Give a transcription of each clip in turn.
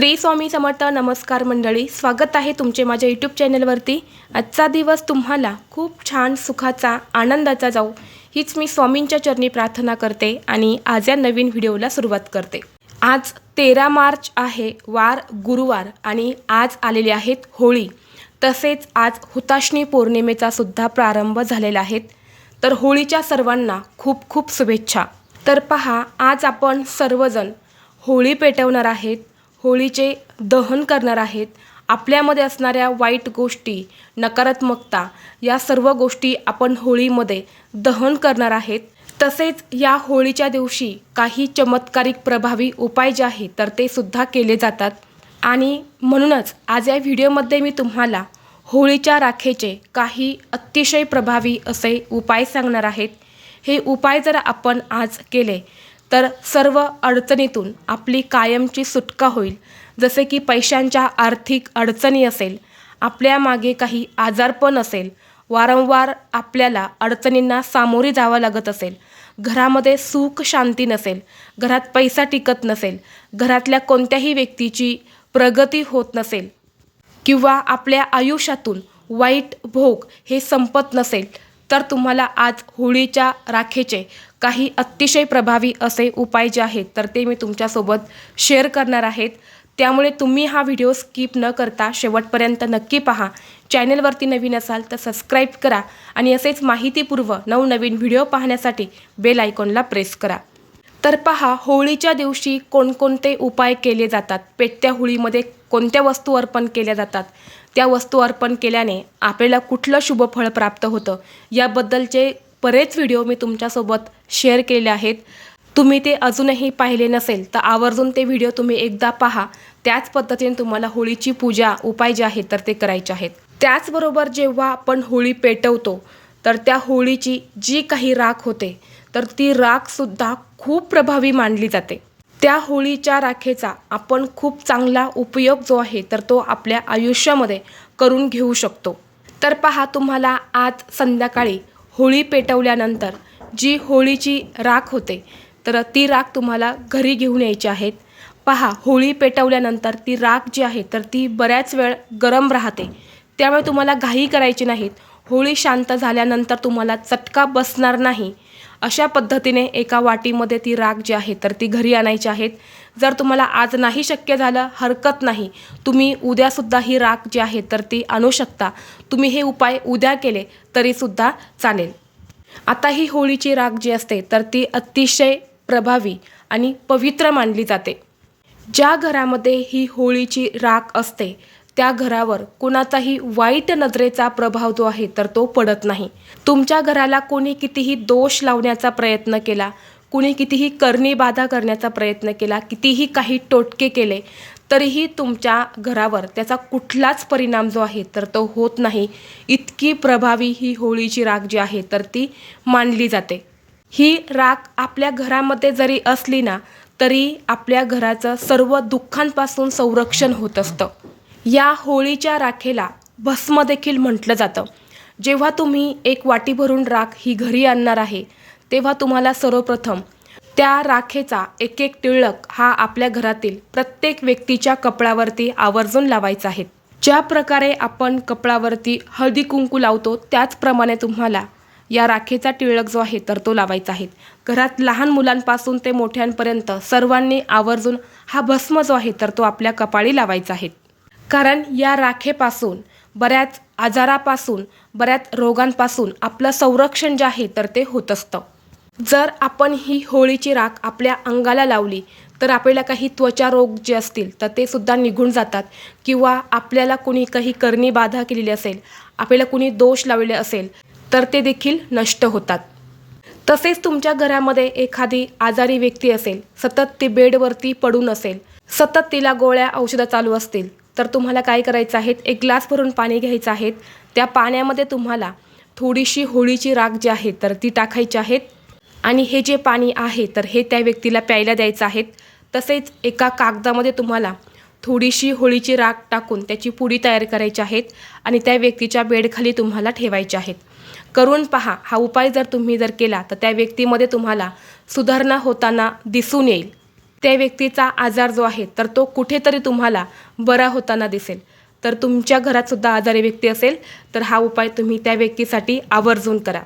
श्री स्वामी समर्थ नमस्कार मंडळी स्वागत आहे तुमचे माझ्या यूट्यूब चॅनलवरती आजचा दिवस तुम्हाला खूप छान सुखाचा आनंदाचा जाऊ हीच मी स्वामींच्या चरणी प्रार्थना करते आणि आज या नवीन व्हिडिओला सुरुवात करते. आज तेरा मार्च आहे वार गुरुवार आणि आज आलेले आहेत होळी. तसेच आज हुताशणी पौर्णिमेचा सुद्धा प्रारंभ झालेला आहे. तर होळीच्या सर्वांना खूप खूप शुभेच्छा. तर पहा आज आपण सर्वजण होळी पेटवणार आहेत. होळीचे दहन करणार आहेत. आपल्यामध्ये असणाऱ्या वाईट गोष्टी नकारात्मकता या सर्व गोष्टी आपण होळीमध्ये दहन करणार आहेत. तसेच या होळीच्या दिवशी काही चमत्कारिक प्रभावी उपाय जे आहेत तर ते सुद्धा केले जातात. आणि म्हणूनच आज या व्हिडिओमध्ये मी तुम्हाला होळीच्या राखेचे काही अतिशय प्रभावी असे उपाय सांगणार आहेत. हे उपाय जर आपण आज केले तर सर्व अडचणीतून आपली कायमची सुटका होईल. जसे की पैशांच्या आर्थिक अडचणी असेल आपल्या मागे काही आजारपण असेल वारंवार आपल्याला अडचणींना सामोरी जावं लागत असेल. घरामध्ये सुख शांती नसेल घरात पैसा टिकत नसेल घरातल्या कोणत्याही व्यक्तीची प्रगती होत नसेल किंवा आपल्या आयुष्यातून वाईट भोग हे संपत नसेल तर तुम्हाला आज होळीच्या राखेचे काही अतिशय प्रभावी असे उपाय जे आहेत तर ते मी तुमच्यासोबत शेअर करणार आहेत. त्यामुळे तुम्ही हा व्हिडिओ स्किप न करता शेवटपर्यंत नक्की पहा. चॅनलवरती नवीन असाल तर सबस्क्राईब करा आणि असेच माहितीपूर्व नवनवीन व्हिडिओ पाहण्यासाठी बेल आयकॉनला प्रेस करा. तर पहा होळीच्या दिवशी कोणकोणते उपाय केले जातात? पेटत्या होळीमध्ये कोणत्या वस्तू अर्पण केल्या जातात? त्या वस्तू अर्पण केल्याने आपल्याला कुठलं शुभफळ प्राप्त होतं? याबद्दलचे बरेच व्हिडिओ मी तुमच्यासोबत शेअर केले आहेत. तुम्ही ते अजूनही पाहिले नसेल तर आवर्जून ते व्हिडिओ तुम्ही एकदा पहा. त्याच पद्धतीने तुम्हाला होळीची पूजा उपाय जे आहेत तर ते करायचे आहेत. त्याचबरोबर जेव्हा आपण होळी पेटवतो तर त्या होळीची जी काही राख होते तर ती राखसुद्धा खूप प्रभावी मानली जाते. त्या होळीच्या राखेचा आपण खूप चांगला उपयोग जो आहे तर तो आपल्या आयुष्यामध्ये करून घेऊ शकतो. तर पहा तुम्हाला आज संध्याकाळी होळी पेटवल्यानंतर जी होळीची राख होते तर ती राख तुम्हाला घरी घेऊन यायची आहेत. पहा होळी पेटवल्यानंतर ती राख जी आहे तर ती बऱ्याच वेळ गरम राहते. त्यामुळे तुम्हाला घाई करायची नाहीत. होळी शांत झाल्यानंतर तुम्हाला चटका बसणार नाही. अशा पद्धतीने एका वाटीमध्ये ती राख जी आहे तर ती घरी आणायची आहेत. जर तुम्हाला आज नाही शक्य झालं हरकत नाही. तुम्ही उद्यासुद्धा ही राख जी आहे तर ती आणू शकता. तुम्ही हे उपाय उद्या केले तरीसुद्धा चालेल. आता ही होळीची राख जी असते तर ती अतिशय प्रभावी आणि पवित्र मानली जाते. ज्या घरामध्ये ही होळीची राख असते त्या घरावर कुणाचाही वाईट नजरेचा प्रभाव जो आहे तर तो पडत नाही. तुमच्या घराला कोणी कितीही दोष लावण्याचा प्रयत्न केला कुणी कितीही करणी बाधा करण्याचा प्रयत्न केला कितीही काही टोटके केले तरीही तुमच्या घरावर त्याचा कुठलाच परिणाम जो आहे तर तो होत नाही. इतकी प्रभावी ही होळीची राग जी आहे तर ती मानली जाते. ही राख आपल्या घरामध्ये जरी असली ना तरी आपल्या घराचं सर्व दुःखांपासून संरक्षण होत असतं. या होळीच्या राखेला भस्म देखील म्हटलं जातं. जेव्हा तुम्ही एक वाटी भरून राख ही घरी आणणार आहे तेव्हा तुम्हाला सर्वप्रथम त्या राखेचा एक एक टिळक हा आपल्या घरातील प्रत्येक व्यक्तीच्या कपड्यावरती आवर्जून लावायचा आहे. ज्या प्रकारे आपण कपड्यावरती हळदी कुंकू लावतो त्याचप्रमाणे तुम्हाला या राखेचा टिळक जो आहे तर तो लावायचा आहे. घरात लहान मुलांपासून ते मोठ्यांपर्यंत सर्वांनी आवर्जून हा भस्म जो आहे तर तो आपल्या कपाळी लावायचा आहे. कारण या राखेपासून बऱ्याच आजारापासून बऱ्याच रोगांपासून आपलं संरक्षण जे आहे तर ते होत असतं. जर आपण ही होळीची राख आपल्या अंगाला लावली तर आपल्याला काही त्वचा रोग जे असतील तर ते सुद्धा निघून जातात. किंवा आपल्याला कुणी काही करणी बाधा केलेली असेल आपल्याला कुणी दोष लावलेले असेल तर ते देखील नष्ट होतात. तसेच तुमच्या घरामध्ये एखादी आजारी व्यक्ती असेल सतत ती बेडवरती पडून असेल सतत तिला गोळ्या औषधं चालू असतील तर तुम्हाला काय करायचं आहे? एक ग्लास भरून पाणी घ्यायचं आहे. त्या पाण्यामध्ये तुम्हाला थोडीशी होळीची राख जी आहे तर ती टाकायची आहेत आणि हे जे पाणी आहे तर हे त्या व्यक्तीला प्यायला द्यायचं आहे. तसेच एका कागदामध्ये तुम्हाला थोडीशी होळीची राख टाकून त्याची पुडी तयार करायची आहेत आणि त्या व्यक्तीच्या बेडखाली तुम्हाला ठेवायचे आहेत करून पहा हा उपाय जर तुम्ही जर केला तर त्या व्यक्तीमध्ये तुम्हाला सुधारणा होताना दिसून येईल. त्या व्यक्तीचा आजार जो आहे तर तो कुठेतरी तुम्हाला बरा होताना दिसेल. तर तुमच्या घरातसुद्धा आजारी व्यक्ती असेल तर हा उपाय तुम्ही त्या व्यक्तीसाठी आवर्जून करा.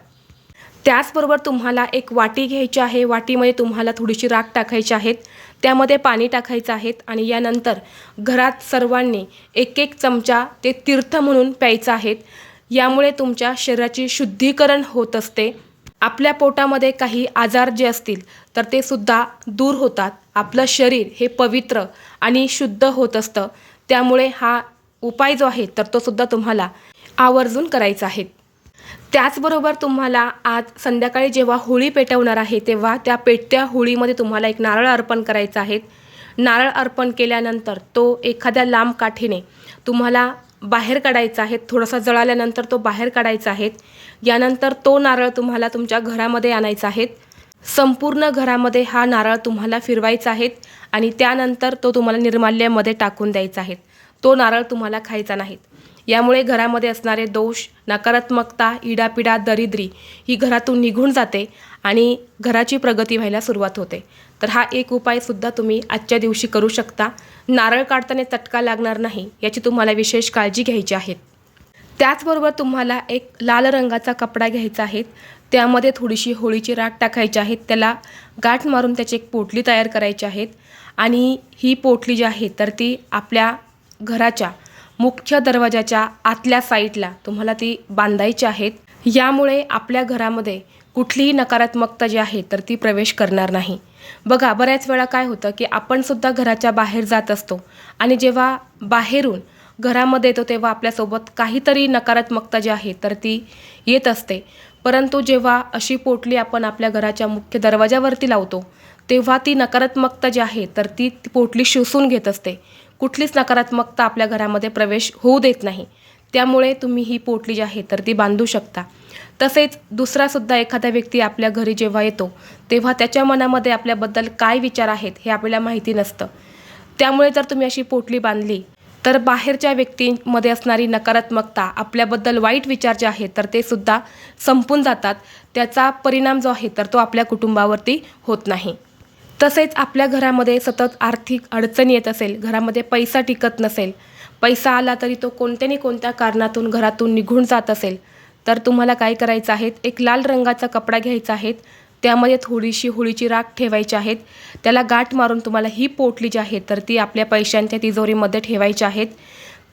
त्याचबरोबर तुम्हाला एक वाटी घ्यायची आहे वाटीमध्ये तुम्हाला थोडीशी राख टाकायची आहेत त्यामध्ये पाणी टाकायचं आहेत आणि यानंतर घरात सर्वांनी एक एक चमचा ते तीर्थ म्हणून प्यायचं आहेत. यामुळे तुमच्या शरीराची शुद्धीकरण होत असते. आपल्या पोटामध्ये काही आजार जे असतील तर ते सुद्धा दूर होतात. आपलं शरीर हे पवित्र आणि शुद्ध होत असतं. त्यामुळे हा उपाय जो आहे तर तो सुद्धा तुम्हाला आवर्जून करायचा आहे. त्याचबरोबर तुम्हाला आज संध्याकाळी जेव्हा होळी पेटवणार आहे तेव्हा त्या पेटत्या होळीमध्ये तुम्हाला एक नारळ अर्पण करायचं आहे. नारळ अर्पण केल्यानंतर तो एखाद्या लांब काठीने तुम्हाला बाहेर काढायचा आहे थोडासा जळाल्यानंतर तो बाहेर काढायचा आहे. यानंतर तो नारळ तुम्हाला तुमच्या घरामध्ये आणायचा आहे. संपूर्ण घरामध्ये हा नारळ तुम्हाला फिरवायचा आहे आणि त्यानंतर तो तुम्हाला निर्माल्यामध्ये टाकून द्यायचा आहे. तो नारळ तुम्हाला खायचा नाहीत यामुळे घरामध्ये असणारे दोष नकारात्मकता इडापिडा दरिद्री ही घरातून निघून जाते आणि घराची प्रगती व्हायला सुरुवात होते. तर हा एक उपायसुद्धा तुम्ही आजच्या दिवशी करू शकता. नारळ काढताना चटका लागणार नाही याची तुम्हाला विशेष काळजी घ्यायची आहे. त्याचबरोबर तुम्हाला एक लाल रंगाचा कपडा घ्यायचा आहे. त्यामध्ये थोडीशी होळीची राख टाकायची आहे. त्याला गाठ मारून त्याची एक पोटली तयार करायची आहेत आणि ही पोटली जी आहे तर ती आपल्या घराच्या मुख्य दरवाजाच्या आतल्या साईडला तुम्हाला ती बांधायची आहेत. यामुळे आपल्या घरामध्ये कुठलीही नकारात्मकता जी आहे तर ती प्रवेश करणार नाही. बघा बऱ्याच वेळा काय होतं की आपणसुद्धा घराच्या बाहेर जात असतो आणि जेव्हा बाहेरून घरामध्ये येतो तेव्हा आपल्यासोबत काहीतरी नकारात्मकता जी आहे तर ती येत असते. परंतु जेव्हा अशी पोटली आपण आपल्या घराच्या मुख्य दरवाजावरती लावतो तेव्हा ती नकारात्मकता जी आहे तर ती पोटली शोषून घेत असते. कुठलीच नकारात्मकता आपल्या घरामध्ये प्रवेश होऊ देत नाही. त्यामुळे तुम्ही ही पोटली जी आहे तर ती बांधू शकता. तसेच दुसरासुद्धा एखादा व्यक्ती आपल्या घरी जेव्हा येतो तेव्हा त्याच्या मनामध्ये आपल्याबद्दल काय विचार आहेत हे आपल्याला माहिती नसतं. त्यामुळे जर तुम्ही अशी पोटली बांधली तर बाहेरच्या व्यक्तींमध्ये असणारी नकारात्मकता आपल्याबद्दल वाईट विचार जे आहेत तर ते सुद्धा संपून जातात. त्याचा परिणाम जो आहे तर तो आपल्या कुटुंबावरती होत नाही. तसेच आपल्या घरामध्ये सतत आर्थिक अडचण येत असेल घरामध्ये पैसा टिकत नसेल पैसा आला तरी तो कोणत्यानी कोणत्या कारणातून घरातून निघून जात असेल तर तुम्हाला काय करायचं आहे? एक लाल रंगाचा कपडा घ्यायचा आहे त्यामध्ये थोडीशी होळीची राख ठेवायची आहेत त्याला गाठ मारून तुम्हाला ही पोटली जी आहे तर ती आपल्या पैशांच्या तिजोरीमध्ये ठेवायची आहेत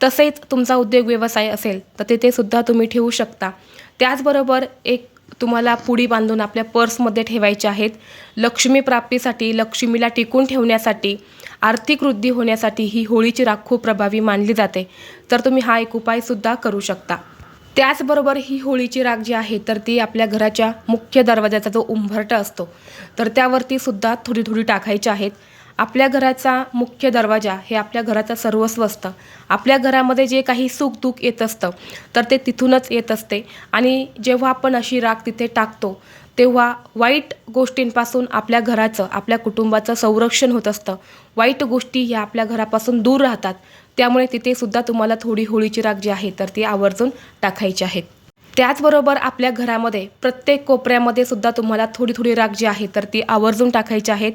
तसेच तुमचा उद्योग व्यवसाय असेल तर तिथे सुद्धा तुम्ही ठेवू शकता. त्याचबरोबर एक तुम्हाला पुडी बांधून आपल्या पर्समध्ये ठेवायच्या आहेत. लक्ष्मी प्राप्तीसाठी लक्ष्मीला टिकून ठेवण्यासाठी आर्थिक वृद्धी होण्यासाठी ही होळीची राख खूप प्रभावी मानली जाते. तर तुम्ही हा एक उपायसुद्धा करू शकता. त्याचबरोबर ही होळीची राख जी आहे तर ती आपल्या घराच्या मुख्य दरवाजाचा जो उंभरटा असतो तर त्यावरती सुद्धा थोडी थोडी टाकायची आहेत. आपल्या घराचा मुख्य दरवाजा हे आपल्या घराचं सर्वस्व असतं. आपल्या घरामध्ये जे काही सुख दुःख येत असतं तर ते तिथूनच येत असते. आणि जेव्हा आपण अशी राख तिथे टाकतो तेव्हा वाईट गोष्टींपासून आपल्या घराचं आपल्या कुटुंबाचं संरक्षण होत असतं. वाईट गोष्टी ह्या आपल्या घरापासून दूर राहतात. त्यामुळे तिथे सुद्धा तुम्हाला थोडी होळीची राख जी आहे तर ती आवर्जून टाकायची आहेत त्याचबरोबर आपल्या घरामध्ये प्रत्येक कोपऱ्यामध्ये सुद्धा तुम्हाला थोडी थोडी राख जी आहे तर ती आवर्जून टाकायची आहेत.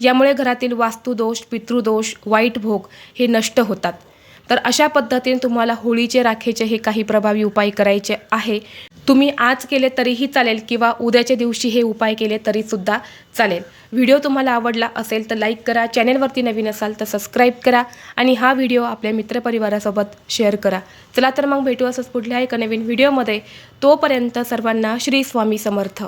यामुळे घरातील वास्तुदोष पितृदोष वाईट भोग हे नष्ट होतात. तर अशा पद्धतीने तुम्हाला होळीचे राखेचे हे काही प्रभावी उपाय करायचे आहे. तुम्ही आज केले तरीही चालेल किंवा उद्याच्या दिवशी हे उपाय केले तरीसुद्धा चालेल. व्हिडिओ तुम्हाला आवडला असेल तर लाईक करा चॅनेलवरती नवीन असाल तर सबस्क्राईब करा आणि हा व्हिडिओ आपल्या मित्रपरिवारासोबत शेअर करा. चला तर मग भेटू असंच पुढल्या एका नवीन व्हिडिओमध्ये. तोपर्यंत सर्वांना श्री स्वामी समर्थ.